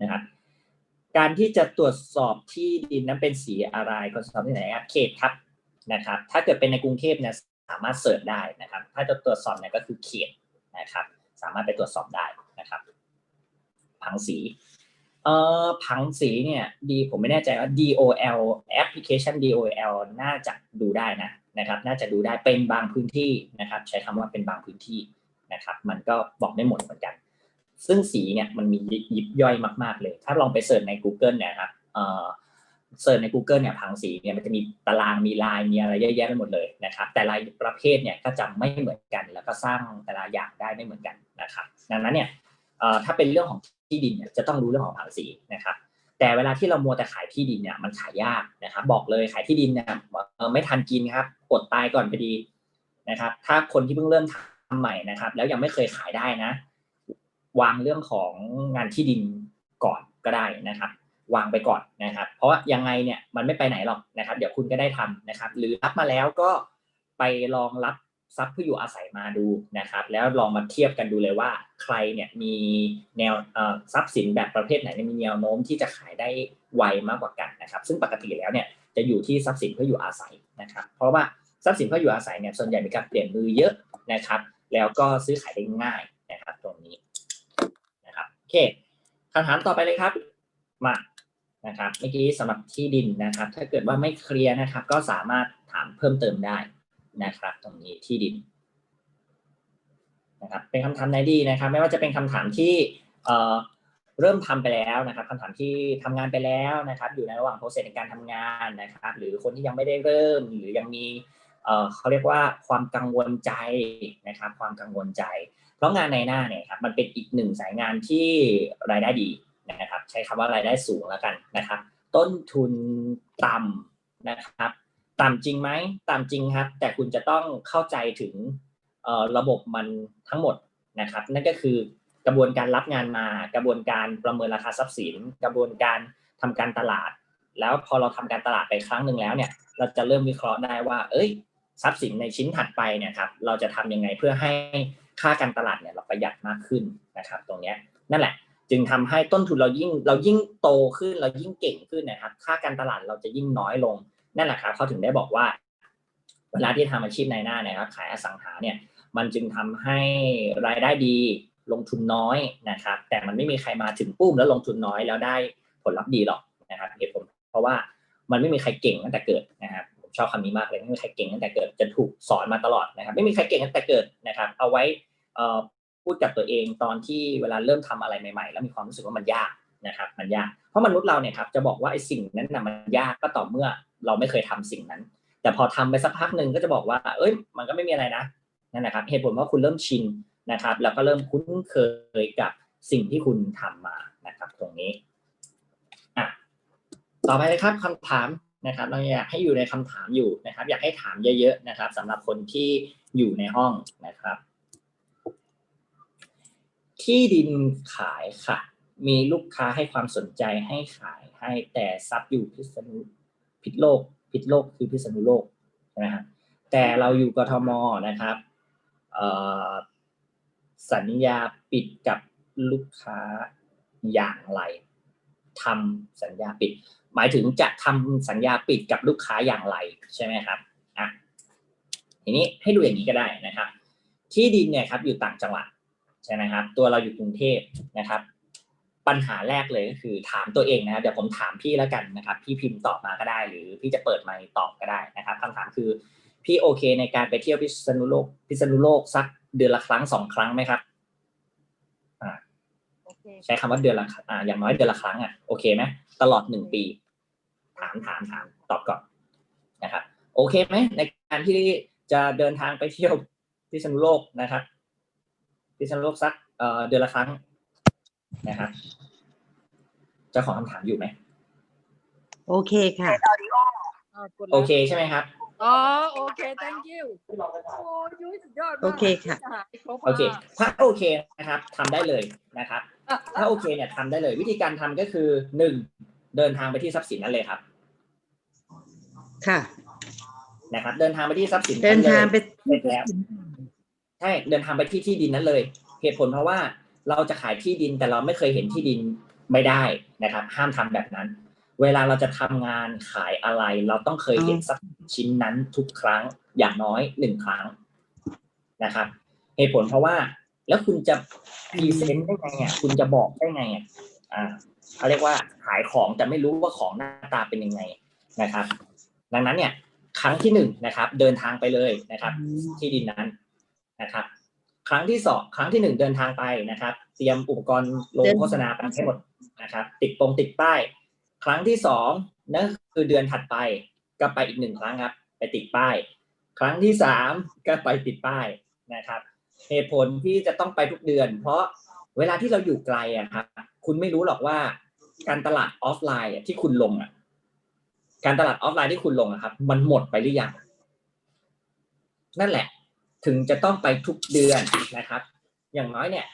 นะครับการที่จะตรวจสอบที่ดินนั้นเป็นสีอะไรก็สอบที่ไหนครับเขตครับนะครับ ถ้าเกิดเป็นในกรุงเทพเนี่ยสามารถเสิร์ชได้นะครับ ถ้าจะตรวจสอบเนี่ยก็คือเขตนะครับ สามารถไปตรวจสอบได้นะครับ ผังสีเอ่อผังสีเนี่ยดีผมไม่แน่ใจว่า DOL แอปพลิเคชัน DOL น่าจะดูได้นะนะครับ น่าจะดูได้เป็นบางพื้นที่นะครับ ใช้คำว่าเป็นบางพื้นที่นะครับ มันก็บอกไม่หมดเหมือนกัน ซึ่งสีเนี่ยมันมียิบย่อยมากๆเลย ถ้าลองไปเสิร์ชใน Google เนี่ยครับเออเสิร์ชใน Google เนี่ยผังสีเนี่ยมันจะมีตารางมีลายมีอะไรเยอะแยะไปหมดเลยนะครับ แต่ละประเภทเนี่ยก็จะไม่เหมือนกัน แล้วก็สร้างแต่ละอย่างได้ไม่เหมือนกันนะครับดังนั้นเนี่ยเออถ้าเป็นเรื่องของที่ดินเนี่ยจะต้องรู้เรื่องของผังสีนะครับแต่เวลาที่เรามัวแต่ขายที่ดินเนี่ยมันขายยากนะครับบอกเลยขายที่ดินเนี่ยไม่ทันกินครับอดตายก่อนพอดีนะครับ ถ้าคนที่เพิ่งเริ่มทำใหม่นะครับ แล้วยังไม่เคยขายได้นะ วางเรื่องของงานที่ดินก่อนก็ได้นะครับ วางไปก่อนนะครับ เพราะว่ายังไงเนี่ยมันไม่ไปไหนหรอกนะครับ เดี๋ยวคุณก็ได้ทำนะครับ หรือรับมาแล้วก็ไปลองรับทรัพย์ผู้อยู่อาศัยมาดูนะครับ แล้วลองมาเทียบกันดูเลยว่า ใครเนี่ยมีแนวเอ่อทรัพย์สินแบบประเภทไหนมีแนวโน้มที่จะขายได้ไวมากกว่ากันนะครับ ซึ่งปกติแล้วเนี่ยจะอยู่ที่ทรัพย์สินเพื่ออยู่อาศัยนะครับ เพราะว่าทรัพย์สินเพื่ออยู่อาศัยเนี่ยส่วนใหญ่มีการเปลี่ยนมือเยอะนะครับ แล้วก็ซื้อขายได้ง่ายนะครับตรงนี้ เคคำถามต่อไปเลยครับ มานะครับเมื่อกี้สำหรับที่ดินนะครับ ถ้าเกิดว่าไม่เคลียร์นะครับ ก็สามารถถามเพิ่มเติมได้นะครับ ตรงนี้ที่ดินนะครับ เป็นคำถามไหนดีนะครับ ไม่ว่าจะเป็นคำถามที่เเริ่มทำไปแล้วนะครับคำถามที่ทำงานไปแล้วนะครับ อยู่ในระหว่างโปรเซสในการทำงานนะครับ หรือคนที่ยังไม่ได้เริ่ม หรือยังมีเขาเรียกว่าความกังวลใจนะครับ ความกังวลใจ เพราะงานในหน้าเนี่ยครับมันเป็นอีกหนึ่งสายงานที่รายได้ดีนะครับ ใช้คำว่ารายได้สูงแล้วกันนะครับ ต้นทุนต่ำนะครับ ต่ำจริงไหมต่ำจริงครับ แต่คุณจะต้องเข้าใจถึงระบบมันทั้งหมดนะครับ นั่นก็คือกระบวนการรับงานมา กระบวนการประเมินราคาทรัพย์สิน กระบวนการทำการตลาด แล้วพอเราทำการตลาดไปครั้งหนึ่งแล้วเนี่ย เราจะเริ่มวิเคราะห์ได้ว่า เอ้ย ทรัพย์สินในชิ้นถัดไปเนี่ยครับ เราจะทำยังไงเพื่อให้ ค่าการตลาดเนี่ยเราประหยัดมากขึ้นนะครับ ตรงเนี้ยนั่นแหละ จึงทำให้ต้นทุนเรายิ่งเรายิ่งโตขึ้นเรายิ่งเก่งขึ้นนะครับ ค่าการตลาดเราจะยิ่งน้อยลงนั่นแหละครับเขาถึงได้บอกว่า เวลาที่ทำอาชีพในหน้าเนี่ยครับขายอสังหาเนี่ยมันจึงทำให้รายได้ดีลงทุนน้อยนะครับ แต่มันไม่มีใครมาถึงปุ้มแล้วลงทุนน้อยแล้วได้ผลลัพธ์ดีหรอกนะครับเหตุผลเพราะว่ามันไม่มีใครเก่งตั้งแต่เกิดนะครับ ชอบคำนี้มากเลยไม่มีใครเก่งตั้งแต่เกิดจะถูกสอนมาตลอดนะครับ ไม่มีใครเก่งตั้งแต่เกิดนะครับ เอาไว้พูดกับตัวเองตอนที่เวลาเริ่มทำอะไรใหม่ ๆ แล้วมีความรู้สึกว่ามันยากนะครับ มันยากเพราะมนุษย์เราเนี่ยครับจะบอกว่าไอ้สิ่งนั้นนะมันยากก็ต่อเมื่อเราไม่เคยทำสิ่งนั้น แต่พอทำไปสักพักหนึ่งก็จะบอกว่า เอ้ย มันก็ไม่มีอะไรนะนั่นนะครับเหตุผลว่าคุณเริ่มชินนะครับ แล้วก็เริ่มคุ้นเคยกับสิ่งที่คุณทำมานะครับ ตรงนี้อะต่อไปเลยครับคำถาม นะครับเราอยากให้อยู่ในคำถามอยู่นะครับ อยากให้ถามเยอะๆนะครับสำหรับคนที่อยู่ในห้องนะครับ ที่ดินขายค่ะ มีลูกค้าให้ความสนใจให้ขายให้แต่ซับอยู่พิษณุพิษโลกพิษโลกคือพิษณุโลกใช่ไหมครับแต่เราอยู่กทมนะครับสัญญาปิดกับลูกค้าอย่างไร ทำสัญญาปิด หมายถึงจะทำสัญญาปิดกับลูกค้าอย่างไรใช่ไหมครับอะทีนี้ให้ดูอย่างนี้ก็ได้นะครับ ที่ดินเนี่ยครับอยู่ต่างจังหวัดใช่ไหมครับ ตัวเราอยู่กรุงเทพนะครับ ปัญหาแรกเลยก็คือถามตัวเองนะครับเดี๋ยวผมถามพี่แล้วกันนะครับ พี่พิมพ์ตอบมาก็ได้ หรือพี่จะเปิดไมค์ตอบก็ได้นะครับคำถามคือพี่โอเคในการไปเที่ยวพิษณุโลกพิษณุโลกสักเดือนละครั้งสองครั้งไหมครับ ใช้คำว่าเดือนละครั้งอ่าอย่างน้อยเดือนละครั้งอะโอเคไหมตลอดหนึ่งปี ถามถามถามตอบก่อนนะครับโอเคไหมในการที่จะเดินทางไปเที่ยวพิษณุโลกนะครับพิษณุโลกสักเอ่อเดือนละครั้งนะครับเจ้าของคำถามอยู่ไหมโอเคค่ะอ่ากดโอแล้วเคใช่ไหมครับ อ๋อโอเค thank you โอ้ยุ้ยสุดยอดมากโอเคค่ะหายครบโอเค ถ้าโอเคนะครับทำได้เลยนะครับอะถ้าโอเคเนี่ยทำได้เลย วิธีการทำก็คือหนึ่งเดินทางไปที่ทรัพย์สินนั้นเลยครับค่ะ นะครับ เดินทางไปที่ทรัพย์สินเดินลยทางไป เสร็จแล้วใช่เดินทางไปที่ที่ดินนั้นเลย เหตุผลเพราะว่าเราจะขายที่ดินแต่เราไม่เคยเห็นที่ดินไม่ได้นะครับ ห้ามทำแบบนั้น เวลาเราจะทำงานขายอะไร เราต้องเคยเห็นสักชิ้นนั้นทุกครั้งอย่างน้อยหนึ่งครั้งนะครับ เหตุผลเพราะว่า แล้วคุณจะพรีเซนต์ได้ไงอะคุณจะบอกได้ไงอะอ่าเขาเรียกว่าขายของแต่ไม่รู้ว่าของหน้าตาเป็นยังไงนะครับ ดังนั้นเนี่ย ครั้งที่หนึ่งนะครับ เดินทางไปเลยนะครับ ที่ดินนั้นนะครับ ครั้งที่สองครั้งที่หนึ่งเดินทางไปนะครับ เตรียมอุปกรณ์ลงโฆษณาไปให้หมดนะครับ ติดปงติดป้าย ครั้งที่สองนั่นคือเดือนถัดไปก็ไปอีกหนึ่งครั้งครับ ไปติดป้าย ครั้งที่สามก็ไปติดป้ายนะครับ เหตุผลที่จะต้องไปทุกเดือน เพราะเวลาที่เราอยู่ไกลอะครับคุณไม่รู้หรอกว่าการตลาดออฟไลน์ที่คุณลงอะการตลาดออฟไลน์ที่คุณลงอะครับ มันหมดไปหรือยังนั่นแหละ ถึงจะต้องไปทุกเดือนนะครับ อย่างน้อยเนี่ย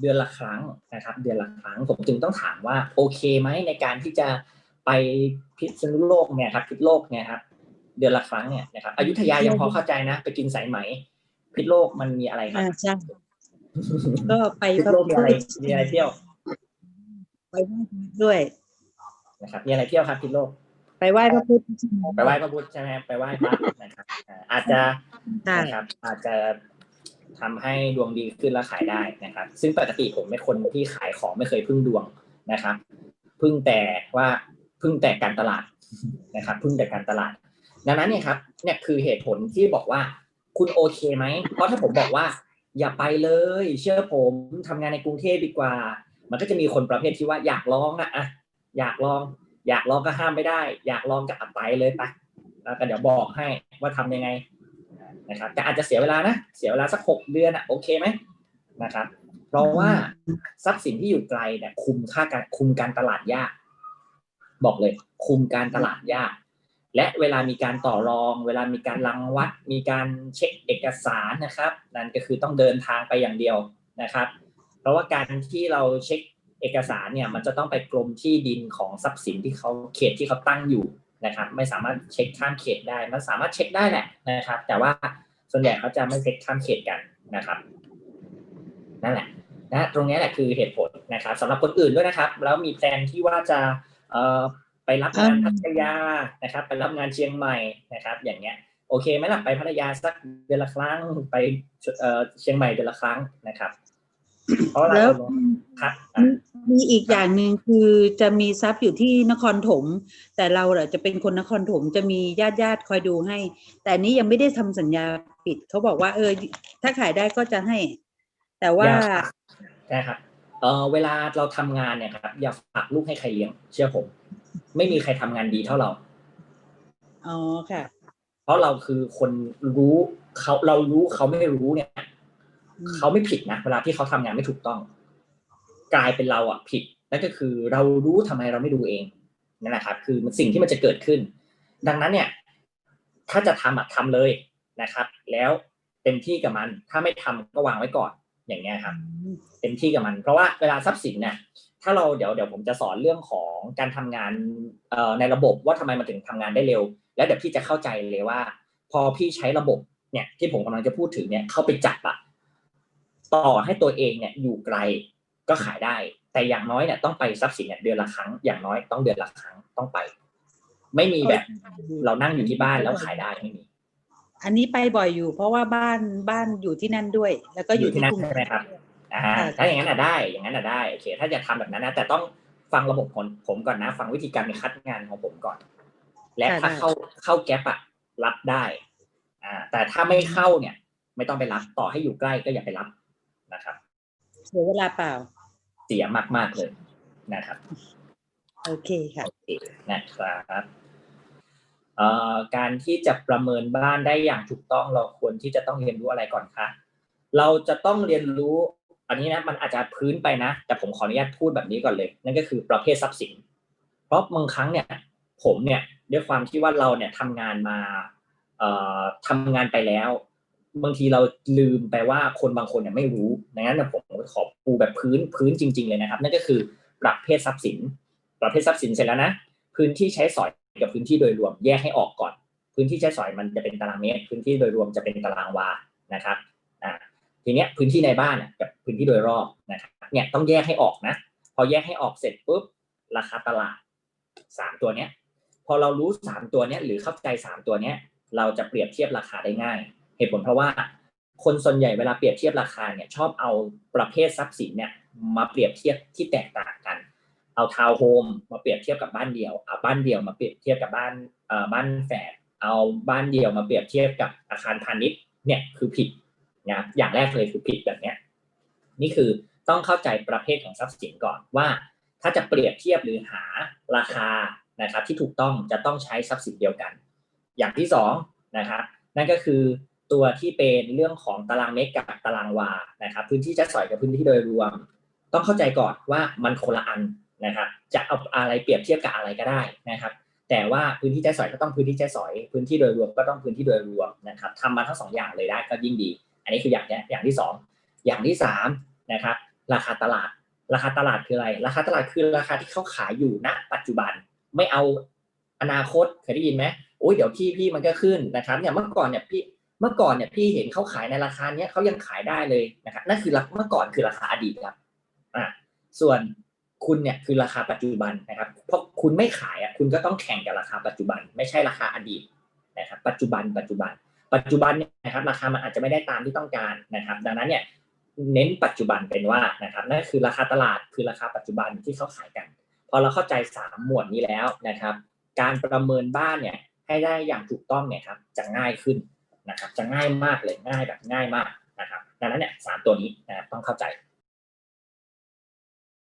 เดือนละครั้งนะครับ เดือนละครั้งผมจึงต้องถามว่าโอเคไหมในการที่จะไปพิษณุโลกเนี่ยครับพิษโลกเนี่ยครับเดือนละครั้งเนี่ยนะครับอยุธยายังพอเข้าใจนะ ไปกินสายไหม พิษโลกมันมีอะไรครับอ่าใช่ก็ไปพิษโลกมีอะไรมีอะไรเที่ยว ไปไหว้พระด้วยนะครับมีอะไรเที่ยวครับพิษโลกไปไหว้พระพุทธไปไหว้พระพุทธใช่ไหมครับไปไหว้พระนะครับอ่าอาจจะใช่นะครับอาจจะ ทำให้ดวงดีขึ้นและขายได้นะครับ ซึ่งปกติผมเป็นคนที่ขายของไม่เคยพึ่งดวงนะครับ พึ่งแต่ว่าพึ่งแต่การตลาดนะครับ พึ่งแต่การตลาด ดังนั้นเนี่ยครับเนี่ยคือเหตุผลที่บอกว่าคุณโอเคไหมเพราะถ้าผมบอกว่า อย่าไปเลย เชื่อผมทำงานในกรุงเทพดีกว่า มันก็จะมีคนประเภทที่ว่าอยากลองอะอะอยากลอง อยากลองก็ห้ามไม่ได้ อยากลองก็อะไปเลยไปแล้วก็เดี๋ยวบอกให้ว่าทำยังไง นะครับแต่อาจจะเสียเวลานะ เสียเวลาสักหกเดือนอะโอเคไหมนะครับ เพราะว่าทรัพย์สินที่อยู่ไกลเนี่ยคุมค่าการคุมการตลาดยาก บอกเลย คุมการตลาดยาก และเวลามีการต่อรอง เวลามีการรังวัด มีการเช็คเอกสารนะครับ นั่นก็คือต้องเดินทางไปอย่างเดียวนะครับ เพราะว่าการที่เราเช็คเอกสารเนี่ยมันจะต้องไปกรมที่ดินของทรัพย์สินที่เขาเขตที่เขาตั้งอยู่ นะครับ ไม่สามารถเช็คข้ามเขตได้ มันสามารถเช็คได้แหละนะครับ แต่ว่าส่วนใหญ่เขาจะไม่เช็คข้ามเขตกันนะครับ นั่นแหละนะตรงนี้แหละคือเหตุผลนะครับสำหรับคนอื่นด้วยนะครับ แล้วมีแพลนที่ว่าจะเอ่อไปรับงานพัทยานะครับ ไปรับงานเชียงใหม่นะครับ อย่างเงี้ยโอเคไหมล่ะไปพัทยาสักเดือนละครั้งไปเอ่อเชียงใหม่เดือนละครั้งนะครับ เพราะเราแล้ว ครับอะมีอีกอย่างหนึ่งคือจะมีทรัพย์อยู่ที่นครถม แต่เราเหรอจะเป็นคนนครถมจะมีญาติญาติๆคอยดูให้ แต่อันนี้ยังไม่ได้ทำสัญญาปิดเขาบอกว่า เออ ถ้าขายได้ก็จะให้ แต่ว่าอย่าใช่ครับเออเวลาเราทำงานเนี่ยครับอย่าฝากลูกให้ใครเลี้ยง เชื่อผม ไม่มีใครทำงานดีเท่าเราอ๋อค่ะ เพราะเราคือคนรู้เขาเรารู้เขาไม่รู้เนี่ยอืมเขาไม่ผิดนะเวลาที่เขาทำงานไม่ถูกต้อง กลายเป็นเราอะผิดนั่นก็คือเรารู้ทำไมเราไม่ดูเองนั่นแหละครับ คือมันสิ่งที่มันจะเกิดขึ้น ดังนั้นเนี่ย ถ้าจะทำอะทำเลยนะครับ แล้วเต็มที่กับมัน ถ้าไม่ทำก็วางไว้ก่อน อย่างเงี้ยครับเต็มที่กับมัน เพราะว่าเวลาทรัพย์สินเนี่ยถ้าเราเดี๋ยวเดี๋ยวผมจะสอนเรื่องของการทำงานในระบบว่าทำไมมันถึงทำงานได้เร็ว แล้วเดี๋ยวพี่จะเข้าใจเลยว่า พอพี่ใช้ระบบเนี่ยที่ผมกำลังจะพูดถึงเนี่ยเข้าไปจับอะต่อให้ตัวเองเนี่ยอยู่ไกล ก็ขายได้ แต่อย่างน้อยเนี่ยต้องไปทรัพย์สินเนี่ยเดือนละครั้งอย่างน้อยต้องเดือนละครั้งต้องไป ไม่มีแบบ เรานั่งอยู่ที่บ้านแล้วขายได้ไม่มีอันนี้ไปบ่อยอยู่ เพราะว่าบ้านบ้านอยู่ที่นั่นด้วย แล้วก็ออยู่ยู่ที่นั่นกรุงใช่ไหมครับอ่าค่ะถ้าอย่างนั้นอะได้อย่างนั้นอะได้โอเค ถ้าจะทำแบบนั้นนะแต่ต้องฟังระบบของผมก่อนนะ ฟังวิธีการคัดงานของผมก่อน และถ้าเข้าเข้าแก๊ปอะรับได้อ่าแต่ถ้าไม่เข้าเนี่ย ไม่ต้องไปรับต่อให้อยู่ใกล้ก็อย่าไปรับนะครับเสียเวลาเปล่า เสียมาก ๆ เลยนะครับ โอเคค่ะโอเคนะครับเอ่อการที่จะประเมินบ้านได้อย่างถูกต้องเราควรที่จะต้องเรียนรู้อะไรก่อนคะเราจะต้องเรียนรู้ อันนี้นะมันอาจจะพื้นไปนะ แต่ผมขออนุญาตพูดแบบนี้ก่อนเลย นั่นก็คือประเภททรัพย์สิน เพราะบางครั้งเนี่ย ผมเนี่ยด้วยความที่ว่าเราเนี่ยทำงานมาเอ่อทำงานไปแล้ว บางทีเราลืมไปว่าคนบางคนเนี่ยไม่รู้ดังนั้นผมขอปูแบบพื้นพื้นจริง ๆ เลยนะครับ นั่นก็คือประเภททรัพย์สิน ประเภททรัพย์สินเสร็จแล้วนะ พื้นที่ใช้สอยกับพื้นที่โดยรวมแยกให้ออกก่อน พื้นที่ใช้สอยมันจะเป็นตารางเมตร พื้นที่โดยรวมจะเป็นตารางวานะครับอ่าทีเนี้ยพื้นที่ในบ้านน่ะกับพื้นที่โดยรอบนะครับเนี่ยต้องแยกให้ออกนะ พอแยกให้ออกเสร็จปุ๊บราคาตลาดสามตัวเนี้ยพอเรารู้สามตัวเนี้ยหรือเข้าใจสามตัวเนี้ยเราจะเปรียบเทียบราคาได้ง่าย เหตุผลเพราะว่าคนส่วนใหญ่เวลาเปรียบเทียบราคาเนี่ยชอบเอาประเภททรัพย์สินเนี่ยมาเปรียบเทียบที่แตกต่างกัน เอาทาวน์โฮมมาเปรียบเทียบกับบ้านเดี่ยวเอาบ้านเดี่ยวมาเปรียบเทียบกับบ้านเอ่อบ้านแฝดเอาบ้านเดี่ยวมาเปรียบเทียบกับอาคารพาณิชย์เนี่ยคือผิดนะครับอย่างแรกเลยคือผิดแบบเนี้ยนี่คือต้องเข้าใจประเภทของทรัพย์สินก่อนว่า ถ้าจะเปรียบเทียบหรือหาราคานะครับที่ถูกต้องจะต้องใช้ทรัพย์สินเดียวกัน อย่างที่สองนะครับนั่นก็คือ ตัวที่เป็นเรื่องของตารางเมตรกับตารางวานะครับ พื้นที่จะสอยกับพื้นที่โดยรวม ต้องเข้าใจก่อนว่ามันคนละอันนะครับ จะเอาอะไรเปรียบเทียบกับอะไรก็ได้นะครับ แต่ว่าพื้นที่ใช้สอยก็ต้องพื้นที่ใช้สอย พื้นที่โดยรวมก็ต้องพื้นที่โดยรวมนะครับทำมาทั้งสองอย่างเลยได้ก็ยิ่งดี อันนี้คืออย่างเนี้ยอย่างที่สองอย่างที่สามนะครับ ราคาตลาด ราคาตลาดคืออะไร ราคาตลาดคือราคาที่เขาขายอยู่ณ ปัจจุบันไม่เอาอนาคตเคยได้ยินไหมโอ้ยเดี๋ยวพี่พี่มันก็ขึ้นนะครับเนี่ยเมื่อก่อนเนี่ยพี่ เมื่อก่อนเนี่ยพี่เห็นเขาขายในราคาเนี้ยเขายังขายได้เลยนะครับนั่นคือราเมื่อก่อนคือราคาอดีตครับอ่าส่วนคุณเนี่ยคือราคาปัจจุบันนะครับ เพราะคุณไม่ขายอะคุณก็ต้องแข่งกับราคาปัจจุบัน ไม่ใช่ราคาอดีตนะครับ ปัจจุบัน ปัจจุบัน ปัจจุบันเนี่ยนะครับ ราคามันอาจจะไม่ได้ตามที่ต้องการนะครับ ดังนั้นเนี่ยเน้นปัจจุบันเป็นว่านะครับนั่นคือราคาตลาดคือราคาปัจจุบันที่เขาขายกัน พอเราเข้าใจสามหมวดนี้แล้วนะครับ การประเมินบ้านเนี่ยให้ได้อย่างถูกต้องเนี่ยครับจะง่ายขึ้น นะครับจะง่ายมากเลยง่ายแบบง่ายมากนะครับดังนั้นเนี่ยสามตัวนี้นะครับต้องเข้าใจ